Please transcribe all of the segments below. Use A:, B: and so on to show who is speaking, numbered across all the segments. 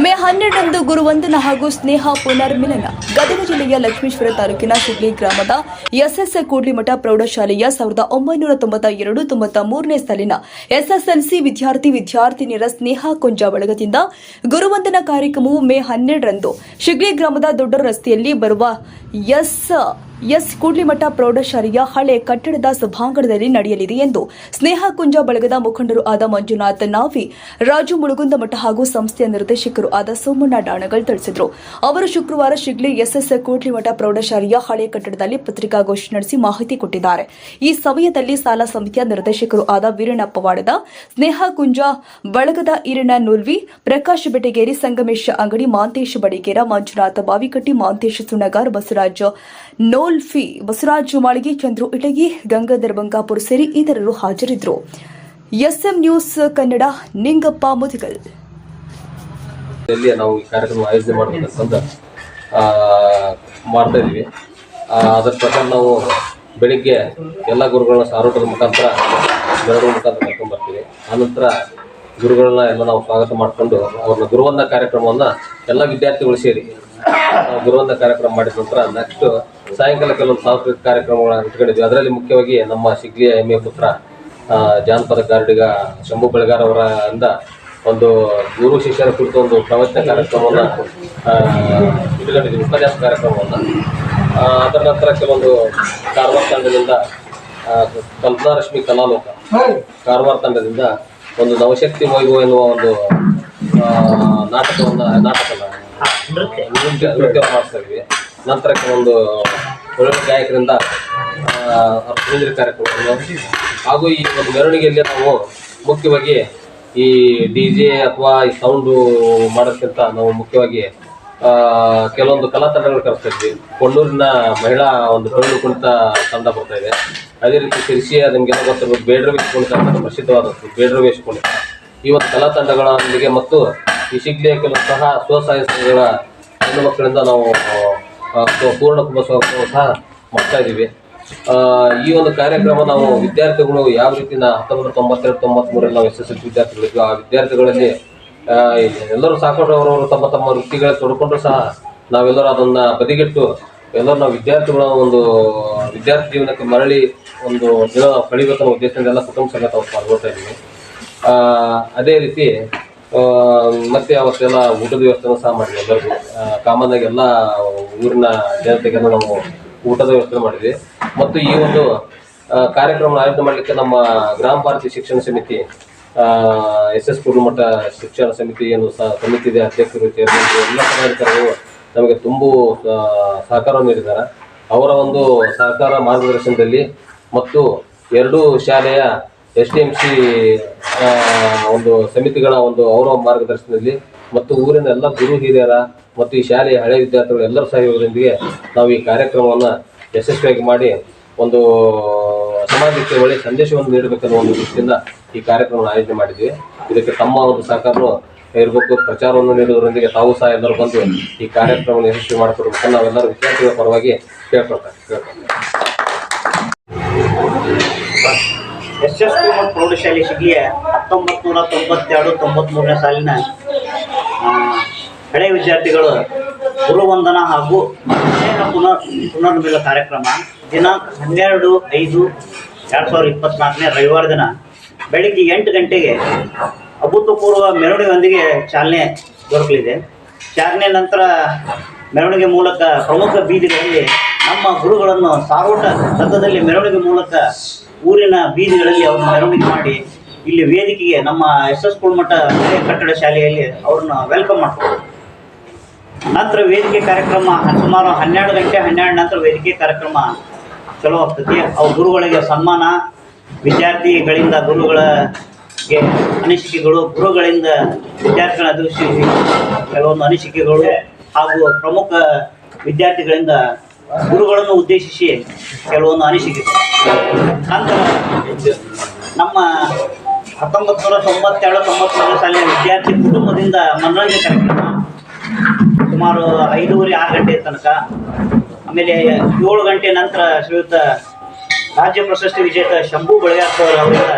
A: ಮೇ ಹನ್ನೆರಡರಂದು ಗುರುವಂದನ ಹಾಗೂ ಸ್ನೇಹ ಪುನರ್ಮಿಲನ. ಗದಗ ಜಿಲ್ಲೆಯ ಲಕ್ಷ್ಮೇಶ್ವರ ತಾಲೂಕಿನ ಶಿಗ್ಲಿ ಗ್ರಾಮದ ಎಸ್ಎಸ್ ಕೂಡ್ಲಿಮಠ ಪ್ರೌಢಶಾಲೆಯ ಸಾವಿರದ ಒಂಬೈನೂರ ತೊಂಬತ್ತ ಎರಡು ತೊಂಬತ್ತ ಮೂರನೇ ಸಾಲಿನ ಎಸ್ಎಸ್ಎಲ್ಸಿ ವಿದ್ಯಾರ್ಥಿ ವಿದ್ಯಾರ್ಥಿನಿಯರ ಸ್ನೇಹ ಕುಂಜ ಬಳಗದಿಂದ ಗುರುವಂದನ ಕಾರ್ಯಕ್ರಮವು ಮೇ ಹನ್ನೆರಡರಂದು ಶಿಗ್ಲಿ ಗ್ರಾಮದ ದೊಡ್ಡ ರಸ್ತೆಯಲ್ಲಿ ಬರುವ ಎಸ್ ಎಸ್ ಕೂಡ್ಲಿಮಠ ಪ್ರೌಢಶಾಲೆಯ ಹಳೆ ಕಟ್ಟಡದ ಸಭಾಂಗಣದಲ್ಲಿ ನಡೆಯಲಿದೆ ಎಂದು ಸ್ನೇಹ ಕುಂಜ ಬಳಗದ ಮುಖಂಡರು ಆದ ಮಂಜುನಾಥ್ ನಾವಿ, ರಾಜು ಮುಳುಗುಂದಮಠ ಹಾಗೂ ಸಂಸ್ಥೆಯ ನಿರ್ದೇಶಕರು ಆದ ಸೋಮಣ್ಣ ಡಾಣಗಲ್ ತಿಳಿಸಿದರು ಅವರು ಶುಕ್ರವಾರ ಶಿಗ್ಲಿ ಎಸ್ಎಸ್ ಕೋಟ್ಲಿಮಠ ಪ್ರೌಢಶಾಲೆಯ ಹಳೆ ಕಟ್ಟಡದಲ್ಲಿ ಪತ್ರಿಕಾಗೋಷ್ಠಿ ನಡೆಸಿ ಮಾಹಿತಿ ಕೊಟ್ಟಿದ್ದಾರೆ. ಈ ಸಮಯದಲ್ಲಿ ಸಾಲ ಸಮಿತಿಯ ನಿರ್ದೇಶಕರು ಆದ ವೀರಣ್ಣಪ್ಪ ವಾಡದ, ಸ್ನೇಹ ಕುಂಜ, ಬಳಗದ ಈರಣ್ಣ ನೂಲ್ವಿ, ಪ್ರಕಾಶ್ ಬೆಟಗೇರಿ, ಸಂಗಮೇಶ್ ಅಂಗಡಿ, ಮಾಂತೇಶ್ ಬಡಿಗೇರ, ಮಂಜುನಾಥ ಬಾವಿಕಟ್ಟಿ, ಮಾಂತೇಶ್ ಸುಣಗಾರ್, ಬಸವರಾಜ್ ನೋಲ್ಫಿ, ಬಸವರಾಜ್ ಮಾಳಿಗೆ, ಚಂದ್ರು ಇಟಗಿ, ಗಂಗಾಧರ್ ಸೇರಿ ಇತರರು ಹಾಜರಿದ್ದರು. SM news Kannada, Ningappa Mudigal.
B: ಇಲ್ಲಿ ನಾವು ಈ ಕಾರ್ಯಕ್ರಮ ಆಯೋಜನೆ ಮಾಡ್ತಕ್ಕಂಥ ಮಾಡ್ತಾ ಇದ್ವಿ ಅದರ ಪ್ರಕಾರ ನಾವು ಬೆಳಿಗ್ಗೆ ಎಲ್ಲ ಗುರುಗಳನ್ನ ಸಾರೋಟದ ಮುಖಾಂತರ ಮೆರವಣಿಗೆ ಮುಖಾಂತರ ಕರ್ಕೊಂಡ್ಬರ್ತೀವಿ ಆನಂತರ ಗುರುಗಳನ್ನ ಎಲ್ಲ ನಾವು ಸ್ವಾಗತ ಮಾಡಿಕೊಂಡು ಅವ್ರನ್ನ ಗುರುವಂದ ಕಾರ್ಯಕ್ರಮವನ್ನ ಎಲ್ಲ ವಿದ್ಯಾರ್ಥಿಗಳು ಸೇರಿ ಗುರುವಂದ ಕಾರ್ಯಕ್ರಮ ಮಾಡಿದ ನಂತರ ನೆಕ್ಸ್ಟ್ ಸಾಯಂಕಾಲ ಕೆಲವೊಂದು ಸಾಂಸ್ಕೃತಿಕ ಕಾರ್ಯಕ್ರಮಗಳನ್ನ ಇಟ್ಕೊಂಡಿದ್ವಿ. ಅದರಲ್ಲಿ ಮುಖ್ಯವಾಗಿ ನಮ್ಮ ಶಿಗ್ಲಿಯ ಹೆಮ್ಮೆಯ ಪುತ್ರ ಜಾನಪದ ಗಾರ್ಡಿಗ, ಶಂಭು ಬೆಳಗಾರ್ ಅವರ ಇಂದ ಒಂದು ಗುರು ಶಿಷ್ಯರ ಕುರಿತು ಒಂದು ಪ್ರವಚನ ಕಾರ್ಯಕ್ರಮವನ್ನು ಉಪನ್ಯಾಸ ಕಾರ್ಯಕ್ರಮವನ್ನು. ಅದರ ನಂತರ ಕೆಲವೊಂದು ಕಾರವಾರ ತಂಡದಿಂದ ಕಲ್ಪನಾರಶ್ಮಿ ಕಲ್ಪನಾ ರಶ್ಮಿ ಕಲಾಲೋಕ. ಕಾರವಾರ ತಂಡದಿಂದ ಒಂದು ನವಶಕ್ತಿ ವೈಭವ ಎನ್ನುವ ಒಂದು ನಾಟಕವನ್ನು ನಾಟಕ ಅಲ್ಲ, ನೃತ್ಯ. ಮಾಡ್ತಾ ಇದ್ವಿ. ನಂತರ ಕೆಲವೊಂದು ಒಳ್ಳೆ ಗಾಯಕರಿಂದ ಕಾರ್ಯಕ್ರಮವನ್ನು. ಹಾಗೂ ಈ ಒಂದು ಮೆರವಣಿಗೆಯಲ್ಲಿ ನಾವು ಮುಖ್ಯವಾಗಿ ಈ ಡಿ ಜೆ ಅಥವಾ ಈ ಸೌಂಡು ಮಾಡೋದಕ್ಕಿಂತ ನಾವು ಮುಖ್ಯವಾಗಿ ಕೆಲವೊಂದು ಕಲಾ ತಂಡಗಳು ಕರೆಸ್ತಾ ಇದ್ವಿ. ಕೊಂಡೂರಿನ ಮಹಿಳಾ ಒಂದು ಡೊಳ್ಳು ಕುಣಿತ ತಂಡ ಬರ್ತಾ ಇದೆ. ಅದೇ ರೀತಿ ಶಿರ್ಸಿಯ ನಿಮಗೆಲ್ಲ ಗೊತ್ತಿರ್ಬೋದು ಬೇಡ್ರವೇಶ್ ಕುಣಿತ ಅಂತ ಪ್ರಸಿದ್ಧವಾದದ್ದು ಬೇಡ್ರವೇಶ್ ಕುಣಿತ. ಇವತ್ತು ಕಲಾ ತಂಡಗಳೊಂದಿಗೆ ಮತ್ತು ಈ ಶಿಗ್ಲಿಯ ಕೆಲವು ಸಹ ಸ್ವಸಹಾಯ ಸಂಘಗಳ ಹೆಣ್ಣು ಮಕ್ಕಳಿಂದ ನಾವು ಪೂರ್ಣ ಕುಂಭೋತ್ಸವ ಸಹ ಮಾಡ್ತಾ ಇದ್ದೀವಿ. ಈ ಒಂದು ಕಾರ್ಯಕ್ರಮ ನಾವು ವಿದ್ಯಾರ್ಥಿಗಳು ಯಾವ ರೀತಿ ನಾ ಹತ್ತೊಂಬತ್ತು ತೊಂಬತ್ತೆರಡು ತೊಂಬತ್ಮೂರಲ್ಲಿ ನಾವು ಎಸ್ ಎಸ್ ಎಲ್ ವಿದ್ಯಾರ್ಥಿಗಳಿದ್ವಿ, ಆ ವಿದ್ಯಾರ್ಥಿಗಳಲ್ಲಿ ಎಲ್ಲರೂ ಸಾಕಷ್ಟು ಅವರವರು ತಮ್ಮ ತಮ್ಮ ವೃತ್ತಿಗಳ ತೊಡ್ಕೊಂಡ್ರು ಸಹ ನಾವೆಲ್ಲರೂ ಅದನ್ನು ಬದಿಗಿಟ್ಟು ಎಲ್ಲರೂ ನಾವು ವಿದ್ಯಾರ್ಥಿಗಳ ಒಂದು ವಿದ್ಯಾರ್ಥಿ ಜೀವನಕ್ಕೆ ಮರಳಿ ಒಂದು ದಿನ ಕಳಿಬೇಕನ್ನೋ ಉದ್ದೇಶದಿಂದ ಎಲ್ಲ ಕುಟುಂಬ ಅವ್ರು ಪಾಲ್ಗೊಳ್ತಾ ಇದ್ದೀವಿ ಅದೇ ರೀತಿ ಮತ್ತೆ ಅವತ್ತೆಲ್ಲ ಊಟದ ವ್ಯವಸ್ಥೆನೂ ಸಹ ಮಾಡಿದ್ವಿ ಎಲ್ಲರಿಗೂ. ಕಾಮನ್ ಆಗಿ ಎಲ್ಲ ಊರಿನ ಜನತೆಗೆಲ್ಲ ನಾವು ಊಟದ ವ್ಯವಸ್ಥೆ ಮಾಡಿದ್ವಿ. ಮತ್ತು ಈ ಒಂದು ಕಾರ್ಯಕ್ರಮ ಆಯೋಜನೆ ಮಾಡಲಿಕ್ಕೆ ನಮ್ಮ ಗ್ರಾಮ ಭಾರತಿ ಶಿಕ್ಷಣ ಸಮಿತಿ ಎಸ್ ಎಸ್ ಕುರುಮಠ ಶಿಕ್ಷಣ ಸಮಿತಿ ಏನು ಸಹ ಇದೆ, ಅಧ್ಯಕ್ಷರು ಚೇರ್ಮನ್ ಎಲ್ಲ ಪದಾಧಿಕಾರಿಗಳು ನಮಗೆ ತುಂಬ ಸಹಕಾರವನ್ನು ನೀಡಿದ್ದಾರೆ. ಅವರ ಒಂದು ಸಹಕಾರ ಮಾರ್ಗದರ್ಶನದಲ್ಲಿ ಮತ್ತು ಎರಡೂ ಶಾಲೆಯ ಎಸ್ ಡಿ ಎಂ ಸಿ ಒಂದು ಸಮಿತಿಗಳ ಒಂದು, ಅವರ ಮಾರ್ಗದರ್ಶನದಲ್ಲಿ ಮತ್ತು ಊರಿನ ಎಲ್ಲ ಗುರು ಹಿರಿಯರ ಮತ್ತು ಈ ಶಾಲೆಯ ಹಳೆ ವಿದ್ಯಾರ್ಥಿಗಳು ಎಲ್ಲರ ಸಹಯೋಗದೊಂದಿಗೆ ನಾವು ಈ ಕಾರ್ಯಕ್ರಮವನ್ನು ಯಶಸ್ವಿಯಾಗಿ ಮಾಡಿ ಒಂದು, ಸಮಾಜಕ್ಕೆ ಒಳ್ಳೆಯ ಸಂದೇಶವನ್ನು ನೀಡಬೇಕನ್ನೋ ಒಂದು ದೃಷ್ಟಿಯಿಂದ ಈ ಕಾರ್ಯಕ್ರಮವನ್ನು ಆಯೋಜನೆ ಮಾಡಿದ್ವಿ. ಇದಕ್ಕೆ ತಮ್ಮ ಒಂದು ಸಹಕಾರನು ಇರಬೇಕು, ಪ್ರಚಾರವನ್ನು ನೀಡುವುದರೊಂದಿಗೆ ತಾವು ಸಹ ಎಲ್ಲರೂ ಬಂದು ಈ ಕಾರ್ಯಕ್ರಮವನ್ನು ಯಶಸ್ವಿ ಮಾಡಿಕೊಡ್ಬೇಕು. ನಾವೆಲ್ಲರೂ ವಿದ್ಯಾರ್ಥಿಗಳ ಪರವಾಗಿ ಕೇಳ್ಕೊಳ್ತಾರೆ
C: ಪ್ರೌಢಶಾಲೆ ಶಿಗ್ಲಿಯ ಹತ್ತೊಂಬತ್ತು ನೂರ ತೊಂಬತ್ತೆರಡು ತೊಂಬತ್ಮೂರನೇ ಸಾಲಿನ ಹಳೆಯ ವಿದ್ಯಾರ್ಥಿಗಳು ಗುರುವಂದನ ಹಾಗೂ ಸ್ನೇಹ ಪುನರ್ ಪುನರ್ಮಿಲ ಕಾರ್ಯಕ್ರಮ ದಿನಾಂಕ ಹನ್ನೆರಡು ಐದು ಎರಡು ಸಾವಿರದ ಇಪ್ಪತ್ನಾಲ್ಕನೇ ರವಿವಾರ ದಿನ ಬೆಳಿಗ್ಗೆ ಎಂಟು ಗಂಟೆಗೆ ಅಭೂತಪೂರ್ವ ಮೆರವಣಿಗೆಯೊಂದಿಗೆ ಚಾಲನೆ ದೊರಕಲಿದೆ. ಚಾಲನೆ ನಂತರ ಮೆರವಣಿಗೆ ಮೂಲಕ ಪ್ರಮುಖ ಬೀದಿಗಳಲ್ಲಿ ನಮ್ಮ ಗುರುಗಳನ್ನು ಸಾರೋಟ ರಥದಲ್ಲಿ ಮೆರವಣಿಗೆ ಮೂಲಕ ಊರಿನ ಬೀದಿಗಳಲ್ಲಿ ಅವರು ಮೆರವಣಿಗೆ ಮಾಡಿ ಇಲ್ಲಿ ವೇದಿಕೆಗೆ ನಮ್ಮ ಎಸ್ ಎಸ್ ಕುಳಮಠ ಕಟ್ಟಡ ಶಾಲೆಯಲ್ಲಿ ಅವ್ರನ್ನ ವೆಲ್ಕಮ್ ಮಾಡ್ತಾರೆ ನಂತರ ವೇದಿಕೆ ಕಾರ್ಯಕ್ರಮ ಸುಮಾರು ಹನ್ನೆರಡು ಗಂಟೆ, ಹನ್ನೆರಡು ನಂತರ ವೇದಿಕೆ ಕಾರ್ಯಕ್ರಮ ಚಲೋ ಆಗ್ತೈತಿ. ಅವು ಗುರುಗಳಿಗೆ ಸನ್ಮಾನ, ವಿದ್ಯಾರ್ಥಿಗಳಿಂದ ಗುರುಗಳಿಗೆ ಅನಿಸಿಕೆಗಳು, ಗುರುಗಳಿಂದ ವಿದ್ಯಾರ್ಥಿಗಳ ದೃಷ್ಟಿ ಕೆಲವೊಂದು ಅನಿಸಿಕೆಗಳು ಹಾಗೂ ಪ್ರಮುಖ ವಿದ್ಯಾರ್ಥಿಗಳಿಂದ ಗುರುಗಳನ್ನು ಉದ್ದೇಶಿಸಿ ಕೆಲವೊಂದು ಅನಿಸಿಕೆಗಳು ನಂತರ ನಮ್ಮ ಹತ್ತೊಂಬತ್ತು ನೂರ ತೊಂಬತ್ತೆರಡು ತೊಂಬತ್ಮೂರನೇ ಸಾಲಿನ ವಿದ್ಯಾರ್ಥಿ ಕುಟುಂಬದಿಂದ ಮನರಂಜನೆ ಕಾರ್ಯಕ್ರಮ ಸುಮಾರು ಐದೂವರೆ ಆರು ಗಂಟೆ ತನಕ. ಆಮೇಲೆ ಏಳು ಗಂಟೆ ನಂತರ ಶ್ರೀಯುತ ರಾಜ್ಯ ಪ್ರಶಸ್ತಿ ವಿಜೇತ ಶಂಭು ಬೆಳಗಾರ್ ಅವರಿಂದ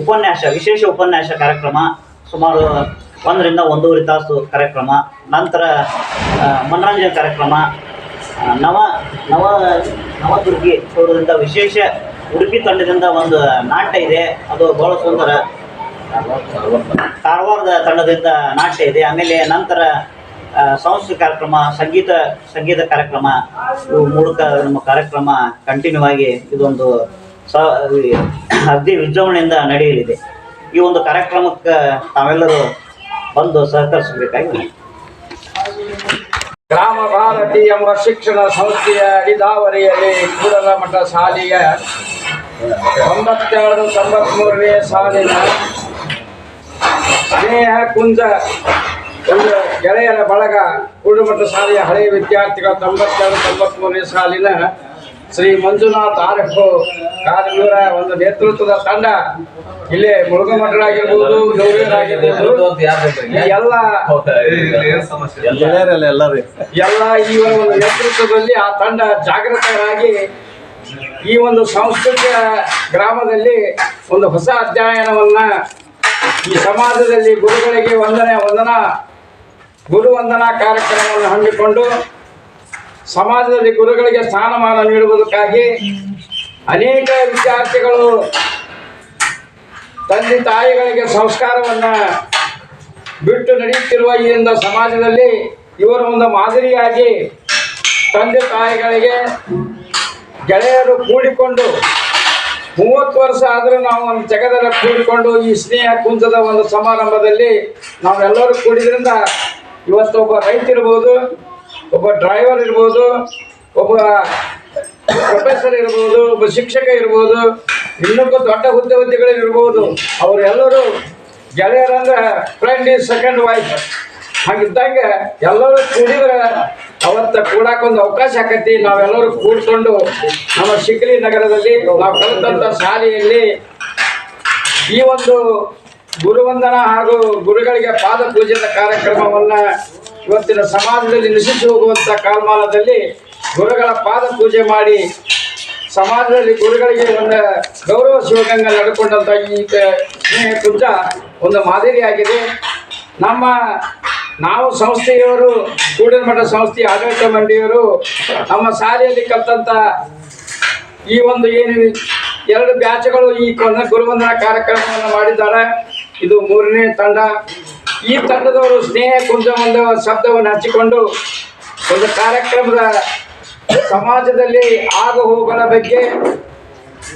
C: ಉಪನ್ಯಾಸ, ವಿಶೇಷ ಉಪನ್ಯಾಸ ಕಾರ್ಯಕ್ರಮ. ಸುಮಾರು ಒಂದರಿಂದ ಒಂದೂವರೆ ತಾಸು ಕಾರ್ಯಕ್ರಮ. ನಂತರ ಮನರಂಜನೆ ಕಾರ್ಯಕ್ರಮ. ನವ ನವ, ನವದುರ್ಗಿ ಅವರಿಂದ ವಿಶೇಷ ಉಡುಪಿ ತಂಡದಿಂದ ಒಂದು ನಾಟ್ಯ ಇದೆ. ಅದು ಬಹಳ ಸುಂದರ. ಕಾರವಾರದ ತಂಡದಿಂದ ನಾಟ್ಯ ಇದೆ. ಆಮೇಲೆ ನಂತರ ಸಾಂಸ್ಕೃತಿಕ ಕಾರ್ಯಕ್ರಮ, ಸಂಗೀತ ಸಂಗೀತ ಕಾರ್ಯಕ್ರಮ ಮೂಲಕ ನಮ್ಮ ಕಾರ್ಯಕ್ರಮ ಕಂಟಿನ್ಯೂ ಆಗಿ ಇದೊಂದು ಸ ಅಗ್ದಿ ವಿಜೃಂಭಣೆಯಿಂದ ನಡೆಯಲಿದೆ. ಈ ಒಂದು ಕಾರ್ಯಕ್ರಮಕ್ಕೆ ತಾವೆಲ್ಲರೂ ಬಂದು ಸಹಕರಿಸಬೇಕಾಗಿ
D: ಗ್ರಾಮ ಭಾರತಿ ಎಂಬ ಶಿಕ್ಷಣ ಸಂಸ್ಥೆಯ ಅಡಿದಾವರಿಯಲ್ಲಿ ಕೂಡಲ ಮಠ ಶಾಲೆಯ ಒಂಬತ್ತೆರಡು ತೊಂಬತ್ಮೂರನೇ ಸಾಲಿನ ಸ್ನೇಹ ಕುಂಜ ಒಂದು ಗೆಳೆಯರ ಬಳಗ ಕೂಡಲಮಠ ಶಾಲೆಯ ಹಳೆಯ ವಿದ್ಯಾರ್ಥಿಗಳ ತೊಂಬತ್ತೆರಡು ತೊಂಬತ್ಮೂರನೇ ಸಾಲಿನ ಶ್ರೀ ಮಂಜುನಾಥ್ ಆರ್ಎಫ್ ಕಾರೂರ ಒಂದು ನೇತೃತ್ವದ ತಂಡ ಇಲ್ಲಿ ಮುಳುಗಮಠರಾಗಿರ್ಬೋದು ಗೌರಿಯರಾಗಿರ್ಬೋದು. ಈ ಎಲ್ಲ ಎಲ್ಲ ಈ ಒಂದು ನೇತೃತ್ವದಲ್ಲಿ ಆ ತಂಡ ಜಾಗೃತರಾಗಿ ಈ ಒಂದು ಸಾಂಸ್ಕೃತಿಕ ಗ್ರಾಮದಲ್ಲಿ ಒಂದು ಹೊಸ ಅಧ್ಯಯನವನ್ನ ಈ ಸಮಾಜದಲ್ಲಿ ಗುರುಗಳಿಗೆ ವಂದನೆ ವಂದನಾ ಗುರು ವಂದನಾ ಕಾರ್ಯಕ್ರಮವನ್ನು ಹಮ್ಮಿಕೊಂಡು ಸಮಾಜದಲ್ಲಿ ಗುರುಗಳಿಗೆ ಸ್ಥಾನಮಾನ ನೀಡುವುದಕ್ಕಾಗಿ ಅನೇಕ ವಿದ್ಯಾರ್ಥಿಗಳು ತಂದೆ ತಾಯಿಗಳಿಗೆ ಸಂಸ್ಕಾರವನ್ನ ಬಿಟ್ಟು ನಡೆಯುತ್ತಿರುವ ಈ ಒಂದು ಸಮಾಜದಲ್ಲಿ ಇವರು ಒಂದು ಮಾದರಿಯಾಗಿ ತಂದೆ ತಾಯಿಗಳಿಗೆ ಗೆಳೆಯರು ಕೂಡಿಕೊಂಡು ಮೂವತ್ತು ವರ್ಷ ಆದರೂ ನಾವು ಒಂದು ಜಗದಲ್ಲ ಕೂಡಿಕೊಂಡು ಈ ಸ್ನೇಹ ಕುಂಜದ ಒಂದು ಸಮಾರಂಭದಲ್ಲಿ ನಾವೆಲ್ಲರೂ ಕೂಡಿದ್ರಿಂದ ಇವತ್ತು ಒಬ್ಬ ರೈತ ಇರ್ಬೋದು ಒಬ್ಬ ಡ್ರೈವರ್ ಇರ್ಬೋದು, ಒಬ್ಬ ಪ್ರೊಫೆಸರ್ ಇರ್ಬೋದು, ಒಬ್ಬ ಶಿಕ್ಷಕ ಇರ್ಬೋದು, ಇನ್ನೊಬ್ಬ ದೊಡ್ಡ ಹುದ್ದೆ ಅವರೆಲ್ಲರೂ ಗೆಳೆಯರಂದ್ರೆ ಫ್ರೆಂಡ್ ಈಸ್ ಸೆಕೆಂಡ್ ವೈಫ್ ಹಾಗಿದ್ದಂಗೆ ಎಲ್ಲರೂ ಕೂಡಿದ್ರೆ ಅವತ್ತ ಕೂಡಕ್ಕೊಂದು ಅವಕಾಶ ಆಕತಿ. ನಾವೆಲ್ಲರೂ ಕೂಡ್ಕೊಂಡು ನಮ್ಮ ಶಿಕ್ಲಿ ನಗರದಲ್ಲಿ ನಾವು ಕಲಿತಂಥ ಶಾಲೆಯಲ್ಲಿ ಈ ಒಂದು ಗುರುವಂದನ ಹಾಗೂ ಗುರುಗಳಿಗೆ ಪಾದ ಪೂಜೆಯ ಕಾರ್ಯಕ್ರಮವನ್ನ ಇವತ್ತಿನ ಸಮಾಜದಲ್ಲಿ ನಶಿಸಿ ಹೋಗುವಂತ ಕಾಲಮಾನದಲ್ಲಿ ಗುರುಗಳ ಪಾದ ಪೂಜೆ ಮಾಡಿ ಸಮಾಜದಲ್ಲಿ ಗುರುಗಳಿಗೆ ಒಂದು ಗೌರವ ಶಿವಗಂಗ ನಡ್ಕೊಂಡಂತ ಈ ಕ- ಸ್ನೇಹ ಕುಂಜ ಒಂದು ಮಾದರಿಯಾಗಿದೆ ನಮ್ಮ ನಾವು ಸಂಸ್ಥೆಯವರು ಕೂಡಲಮಠ ಸಂಸ್ಥೆಯ ಆಡಳಿತ ಮಂಡಿಯವರು ನಮ್ಮ ಶಾಲೆಯಲ್ಲಿ ಕಲ್ತಂತ ಈ ಒಂದು ಏನು ಎರಡು ಬ್ಯಾಚ್ಗಳು ಈ ಗುರುವಂದನ ಕಾರ್ಯಕ್ರಮವನ್ನು ಮಾಡಿದ್ದಾರೆ. ಇದು ಮೂರನೇ ತಂಡ. ಈ ತಂಡದವರು ಸ್ನೇಹ ಕುಂಜ ಒಂದು ಶಬ್ದವನ್ನು ಹಚ್ಚಿಕೊಂಡು ಒಂದು ಕಾರ್ಯಕ್ರಮದ ಸಮಾಜದಲ್ಲಿ ಆಗ ಹೋಗಲ ಬಗ್ಗೆ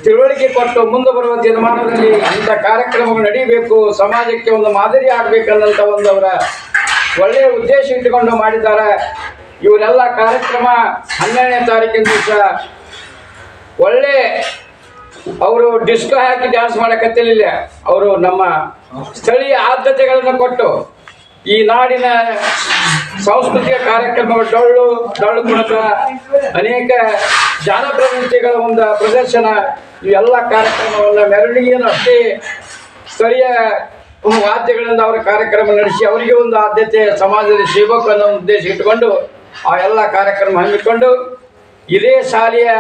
D: ತಿಳುವಳಿಕೆ ಕೊಟ್ಟು ಮುಂದೆ ಬರುವ ದಿನಮಾನದಲ್ಲಿ ಇಂಥ ಕಾರ್ಯಕ್ರಮಗಳು ನಡೀಬೇಕು, ಸಮಾಜಕ್ಕೆ ಒಂದು ಮಾದರಿ ಆಗಬೇಕನ್ನಂಥ ಒಂದು ಅವರ ಒಳ್ಳೆಯ ಉದ್ದೇಶ ಇಟ್ಟುಕೊಂಡು ಮಾಡಿದ್ದಾರೆ. ಇವರೆಲ್ಲ ಕಾರ್ಯಕ್ರಮ ಹನ್ನೆರಡನೇ ತಾರೀಕಿನ ದಿವಸ ಒಳ್ಳೆ ಅವರು ಡಿಸ್ಕೋ ಹಾಕಿ ಡ್ಯಾನ್ಸ್ ಮಾಡಕತ್ತಿರಲಿಲ್ಲ. ಅವರು ನಮ್ಮ ಸ್ಥಳೀಯ ಆದ್ಯತೆಗಳನ್ನು ಕೊಟ್ಟು ಈ ನಾಡಿನ ಸಾಂಸ್ಕೃತಿಕ ಕಾರ್ಯಕ್ರಮಗಳು ಡೊಳ್ಳು ಡೊಳ್ಳು ಕುಣಿತ, ಅನೇಕ ಜಾನಪ್ರವೃತ್ತಿಗಳ ಒಂದು ಪ್ರದರ್ಶನ, ಇವೆಲ್ಲ ಕಾರ್ಯಕ್ರಮವನ್ನು ಮೆರವಣಿಗೆಯನ್ನು ಅಷ್ಟೇ ಸ್ಥಳೀಯ ವಾದ್ಯಗಳಿಂದ ಅವರ ಕಾರ್ಯಕ್ರಮ ನಡೆಸಿ ಅವರಿಗೆ ಒಂದು ಆದ್ಯತೆ ಸಮಾಜದಲ್ಲಿ ಸಿಗಬೇಕು ಅನ್ನೋ ಉದ್ದೇಶ ಇಟ್ಟುಕೊಂಡು ಆ ಎಲ್ಲ ಕಾರ್ಯಕ್ರಮ ಹಮ್ಮಿಕೊಂಡು ಇದೇ ಶಾಲೆಯ